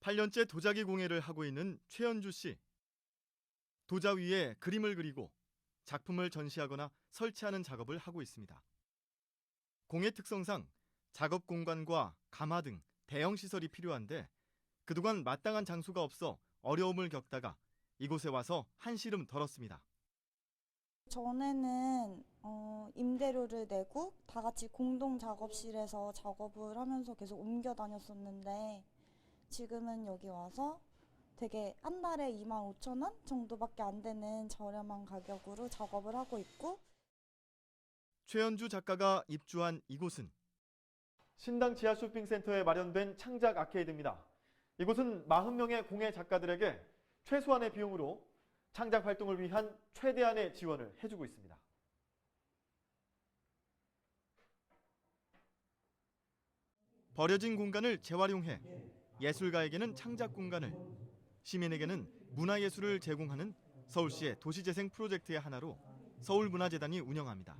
8년째 도자기 공예를 하고 있는 최현주 씨. 도자 위에 그림을 그리고 작품을 전시하거나 설치하는 작업을 하고 있습니다. 공예 특성상 작업 공간과 가마 등 대형 시설이 필요한데 그동안 마땅한 장소가 없어 어려움을 겪다가 이곳에 와서 한시름 덜었습니다. 전에는 어, 임대료를 내고 다 같이 공동 작업실에서 작업을 하면서 계속 옮겨 다녔었는데 지금은 여기 와서 되게 한 달에 2만 5천 원 정도밖에 안 되는 저렴한 가격으로 작업을 하고 있고 최현주 작가가 입주한 이곳은 신당 지하 쇼핑센터에 마련된 창작 아케이드입니다. 이곳은 40명의 공예 작가들에게 최소한의 비용으로 창작 활동을 위한 최대한의 지원을 해주고 있습니다. 버려진 공간을 재활용해 예술가에게는 창작 공간을, 시민에게는 문화예술을 제공하는 서울시의 도시재생 프로젝트의 하나로 서울문화재단이 운영합니다.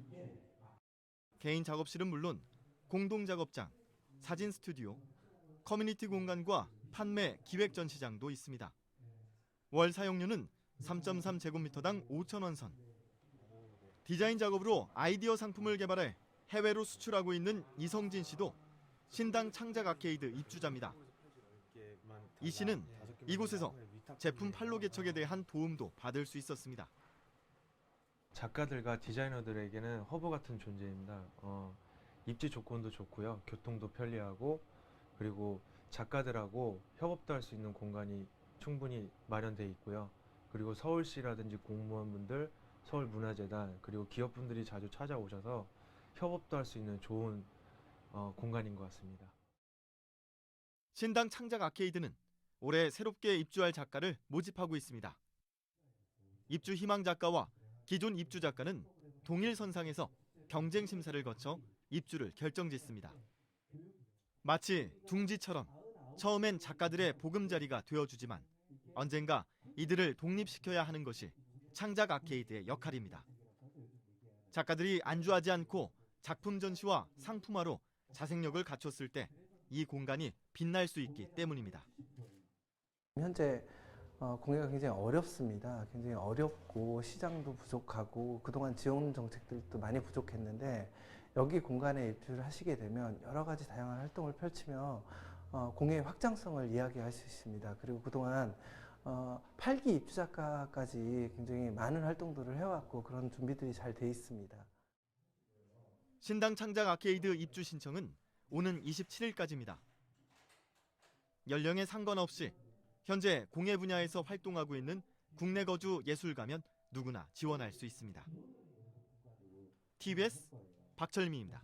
개인 작업실은 물론 공동 작업장, 사진 스튜디오, 커뮤니티 공간과 판매 기획 전시장도 있습니다. 월 사용료는 3.3 제곱미터당 5천 원 선. 디자인 작업으로 아이디어 상품을 개발해 해외로 수출하고 있는 이성진 씨도 신당 창작 아케이드 입주자입니다. 이 씨는 이곳에서 제품 판로 개척에 대한 도움도 받을 수 있었습니다. 작가들과 디자이너들에게는 허브 같은 존재입니다. 어, 입지 조건도 좋고요, 교통도 편리하고 그리고 작가들하고 협업도 할 수 있는 공간이 충분히 마련돼 있고요. 그리고 서울시라든지 공무원분들, 서울문화재단 그리고 기업분들이 자주 찾아오셔서 협업도 할 수 있는 좋은 어, 공간인 것 같습니다. 신당 창작 아케이드는 올해 새롭게 입주할 작가를 모집하고 있습니다. 입주 희망 작가와 기존 입주 작가는 동일 선상에서 경쟁 심사를 거쳐 입주를 결정짓습니다. 마치 둥지처럼 처음엔 작가들의 보금자리가 되어주지만 언젠가 이들을 독립시켜야 하는 것이 창작 아케이드의 역할입니다. 작가들이 안주하지 않고 작품 전시와 상품화로 자생력을 갖췄을 때 이 공간이 빛날 수 있기 때문입니다. 현재 어, 공예가 굉장히 어렵습니다. 굉장히 어렵고 시장도 부족하고 그동안 지원 정책들도 많이 부족했는데 여기 공간에 입주를 하시게 되면 여러 가지 다양한 활동을 펼치며 어, 공예의 확장성을 이야기할 수 있습니다. 그리고 그동안 어, 8기 입주 작가까지 굉장히 많은 활동들을 해왔고 그런 준비들이 잘 돼 있습니다. 신당 창작 아케이드 입주 신청은 오는 27일까지입니다. 연령에 상관없이 현재 공예 분야에서 활동하고 있는 국내 거주 예술가면 누구나 지원할 수 있습니다. TBS 박철미입니다.